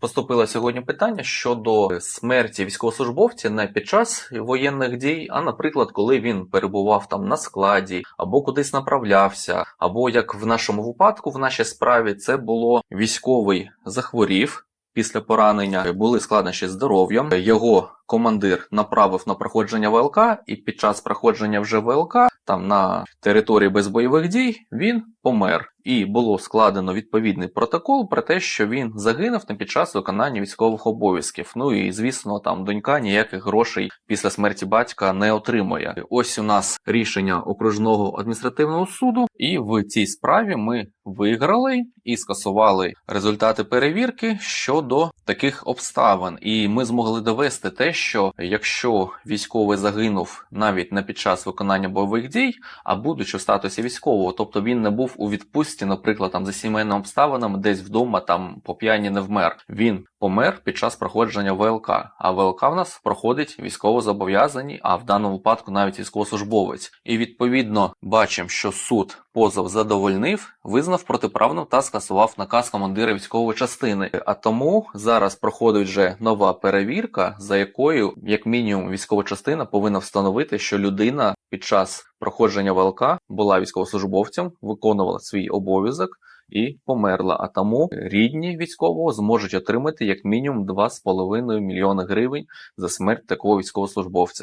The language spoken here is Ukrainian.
поступило сьогодні питання щодо смерті військовослужбовця не під час воєнних дій, а, наприклад, коли він перебував там на складі, або кудись направлявся, або як в нашому випадку, в нашій справі, це було військовий захворів. Після поранення були складнощі здоров'ям. Його командир направив на проходження ВЛК, і під час проходження вже ВЛК, там на території без бойових дій, він помер. І було складено відповідний протокол про те, що він загинув не під час виконання військових обов'язків. Ну і звісно, там донька ніяких грошей після смерті батька не отримує. Ось у нас рішення окружного адміністративного суду, і в цій справі ми виграли і скасували результати перевірки щодо таких обставин. І ми змогли довести те, що якщо військовий загинув навіть не під час виконання бойових дій, а будучи в статусі військового, тобто він не був у відпустці, наприклад, там за сімейними обставинами, десь вдома там по п'яні не вмер. Він помер під час проходження ВЛК. А ВЛК в нас проходить військовозобов'язані, а в даному випадку навіть військовослужбовець. І відповідно бачимо, що суд позов задовольнив, визнав протиправним та скасував наказ командира військової частини. А тому зараз проходить вже нова перевірка, за якою, як мінімум, військова частина повинна встановити, що людина під час проходження ВЛК була військовослужбовцем, виконувала свій обов'язок. І померла, а тому рідні військового зможуть отримати як мінімум 2,5 мільйони гривень за смерть такого військовослужбовця.